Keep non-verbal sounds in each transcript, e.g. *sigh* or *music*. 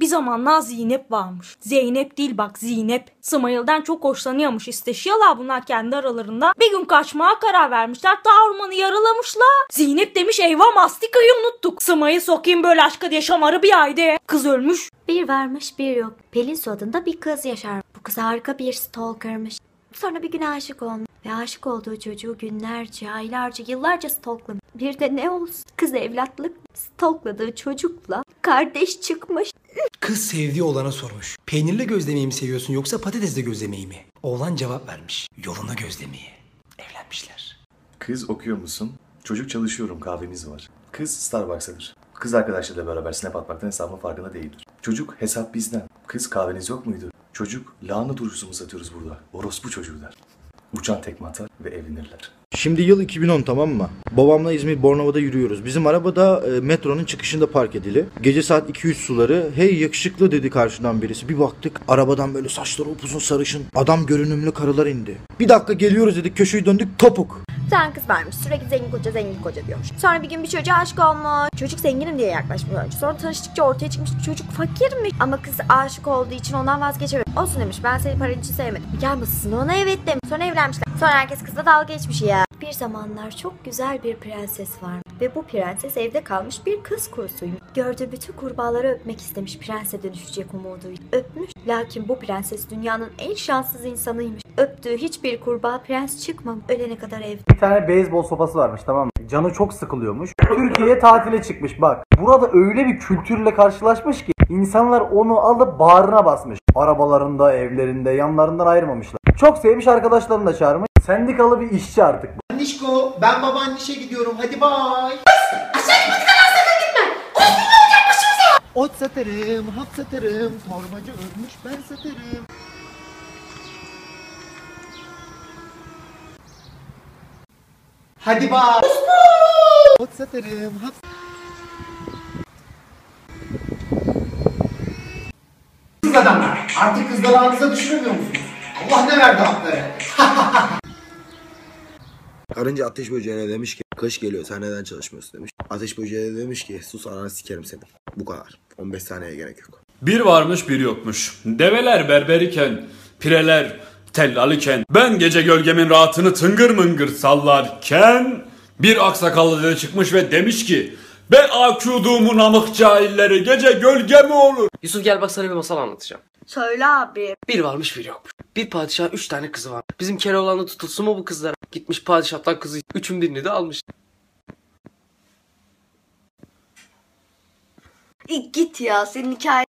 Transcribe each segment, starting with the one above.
Bir zamanlar Zeynep varmış. Zeynep değil bak Zeynep. Smail'den çok hoşlanıyormuş. İsteşiyorlar bunlar kendi aralarında. Bir gün kaçmaya karar vermişler. Ta ormanı yaralamışlar. Zeynep demiş eyvah mastikayı unuttuk. Smail sokayım böyle aşka diye şamarı bir ayda. Kız ölmüş. Bir varmış bir yok. Pelin Su adında bir kız yaşar. Bu kız harika bir stalkermış. Sonra bir gün aşık olmuş. Ve aşık olduğu çocuğu günlerce, aylarca, yıllarca stalklamış. Bir de ne olsun kız evlatlık stalkladığı çocukla kardeş çıkmış. Kız sevdiği oğlana sormuş. Peynirli gözlemeyi mi seviyorsun yoksa patatesli gözlemeyi mi? Oğlan cevap vermiş. Yoluna gözlemeyi. Evlenmişler. Kız okuyor musun? Çocuk çalışıyorum kahvemiz var. Kız Starbucks'tadır. Kız arkadaşlarıyla beraber snap atmaktan hesabın farkında değildir. Çocuk hesap bizden. Kız kahveniz yok muydu? Çocuk lahana turşusu mu satıyoruz burada? Orospu çocuğu der. Uçan tekme atar ve evlenirler. Şimdi yıl 2010 tamam mı? Babamla İzmir Bornova'da yürüyoruz. Bizim araba da e, metronun çıkışında park edili. Gece saat 2-3 suları. Hey yakışıklı dedi karşıdan birisi. Bir baktık arabadan böyle saçları upuzun sarışın. Adam görünümlü karılar indi. Bir dakika geliyoruz dedik köşeyi döndük topuk. Bir tane kız varmış sürekli zengin koca zengin koca diyormuş. Sonra bir gün bir çocuğa aşık olmuş. Çocuk zenginim diye yaklaşmış önce. Sonra tanıştıkça ortaya çıkmış çocuk fakirmiş. Ama kız aşık olduğu için ondan vazgeçemiyor. Olsun demiş ben seni paran için sevmedim. Gel masasına ona evet demiş. Sonra evlenmişler. Sonra herkes kızla dalga geçmiş ya. Bir zamanlar çok güzel bir prenses var. Ve bu prenses evde kalmış bir kız kurusuymuş. Gördüğü bütün kurbağaları öpmek istemiş prense dönüşecek umuduyla. Öpmüş. Lakin bu prenses dünyanın en şanssız insanıymış. Öptüğü hiçbir kurbağa prens çıkmamış. Ölene kadar evde. Bir tane beyzbol sopası varmış tamam mı? Canı çok sıkılıyormuş. Türkiye'ye tatile çıkmış bak. Burada öyle bir kültürle karşılaşmış ki insanlar onu alıp bağrına basmış. Arabalarında, evlerinde, yanlarından ayırmamışlar. Çok sevmiş arkadaşlarını da çağırmış. Sendikalı bir işçi artık bu. Nişko ben babaannişe gidiyorum hadi bay. Ot satarım, hap satarım, torbacı ölmüş ben satarım. Hadi bay. Ot satarım, hap Kız adamlar artık kızları ağınıza düşürmüyor musunuz? Allah ne verdi hakları? *laughs* Karınca ateş böceğine demiş ki kış geliyor sen neden çalışmıyorsun demiş. Ateş böceğine demiş ki sus ananı sikerim seni. Bu kadar. 15 saniye gerek yok. Bir varmış bir yokmuş. Develer berber iken, pireler tellal iken, ben gece gölgemin rahatını tıngır mıngır sallarken bir aksakallı dede çıkmış ve demiş ki ben akuduğumu namık cahilleri gece gölge mi olur? Yusuf gel bak sana bir masal anlatacağım. Söyle abi. Bir varmış bir yokmuş. Bir padişah üç tane kızı var. Bizim Keloğlan'da tutulsun mu bu kızlara? Gitmiş padişahtan kızı üçün birini de almış. Git ya senin hikaye.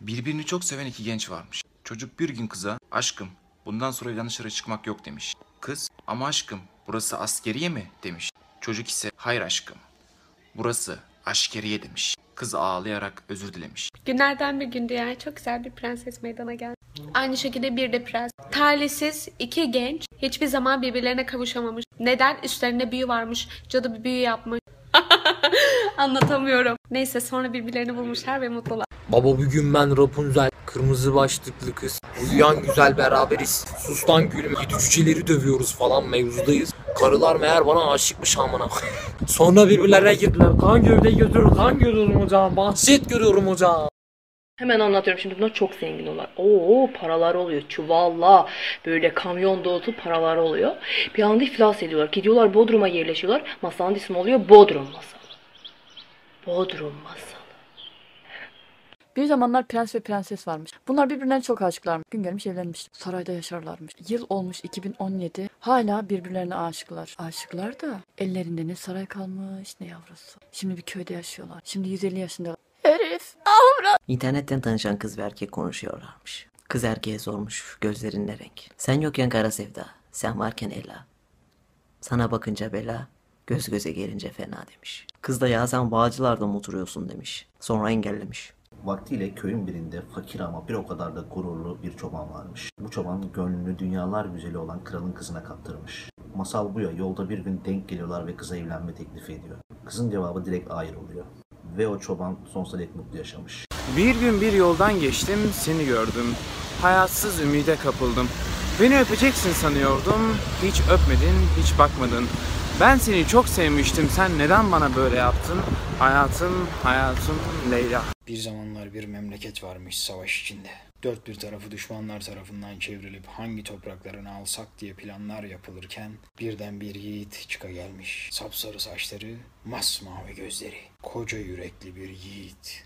Birbirini çok seven iki genç varmış. Çocuk bir gün kıza aşkım bundan sonra evden dışarı çıkmak yok demiş. Kız ama aşkım burası askeriye mi demiş. Çocuk ise hayır aşkım burası aşkeriye demiş. Kız ağlayarak özür dilemiş. Günlerden bir gün dünyaya çok güzel bir prenses meydana geldi. Aynı şekilde bir de prens. Talihsiz iki genç hiçbir zaman birbirlerine kavuşamamış. Neden? Üstlerinde büyü varmış. Cadı bir büyü yapmış. *laughs* Anlatamıyorum. Neyse sonra birbirlerini bulmuşlar ve mutlular. Baba bugün ben Rapunzel, kırmızı başlıklı kız. Uyuyan güzel beraberiz. Sustan gülüm, yedi cüceleri dövüyoruz falan mevzudayız. Karılar meğer bana aşıkmış amına. Sonra birbirlerine girdiler. Kan gövdeyi götürür, kan görüyorum hocam. Bahset görüyorum hocam. Hemen anlatıyorum şimdi bunlar çok zengin oluyorlar. Oo paralar oluyor çuvalla böyle kamyon dolusu paralar oluyor. Bir anda iflas ediyorlar. Gidiyorlar Bodrum'a yerleşiyorlar. Masanın ismi oluyor Bodrum masalı. Bodrum masalı. Bir zamanlar prens ve prenses varmış. Bunlar birbirlerine çok aşıklarmış. Gün gelmiş evlenmiş. Sarayda yaşarlarmış. Yıl olmuş 2017. Hala birbirlerine aşıklar. Aşıklar da ellerinde ne saray kalmış ne yavrusu. Şimdi bir köyde yaşıyorlar. Şimdi 150 yaşında. Herif. Avrat. İnternetten tanışan kız ve erkek konuşuyorlarmış. Kız erkeğe sormuş gözlerin ne renk? Sen yokken kara sevda, sen varken Ela. Sana bakınca bela, göz göze gelince fena demiş. Kız da ya sen Bağcılar'da mı oturuyorsun demiş. Sonra engellemiş. Vaktiyle köyün birinde fakir ama bir o kadar da gururlu bir çoban varmış. Bu çoban gönlünü dünyalar güzeli olan kralın kızına kaptırmış. Masal bu ya yolda bir gün denk geliyorlar ve kıza evlenme teklifi ediyor. Kızın cevabı direkt hayır oluyor. Ve o çoban sonsuza dek mutlu yaşamış. Bir gün bir yoldan geçtim, seni gördüm. Hayatsız ümide kapıldım. Beni öpeceksin sanıyordum. Hiç öpmedin, hiç bakmadın. Ben seni çok sevmiştim. Sen neden bana böyle yaptın? Hayatım, hayatım Leyla. Bir zamanlar bir memleket varmış savaş içinde. Dört bir tarafı düşmanlar tarafından çevrilip hangi topraklarını alsak diye planlar yapılırken birden bir yiğit çıka gelmiş. Sapsarı saçları, masmavi gözleri, koca yürekli bir yiğit.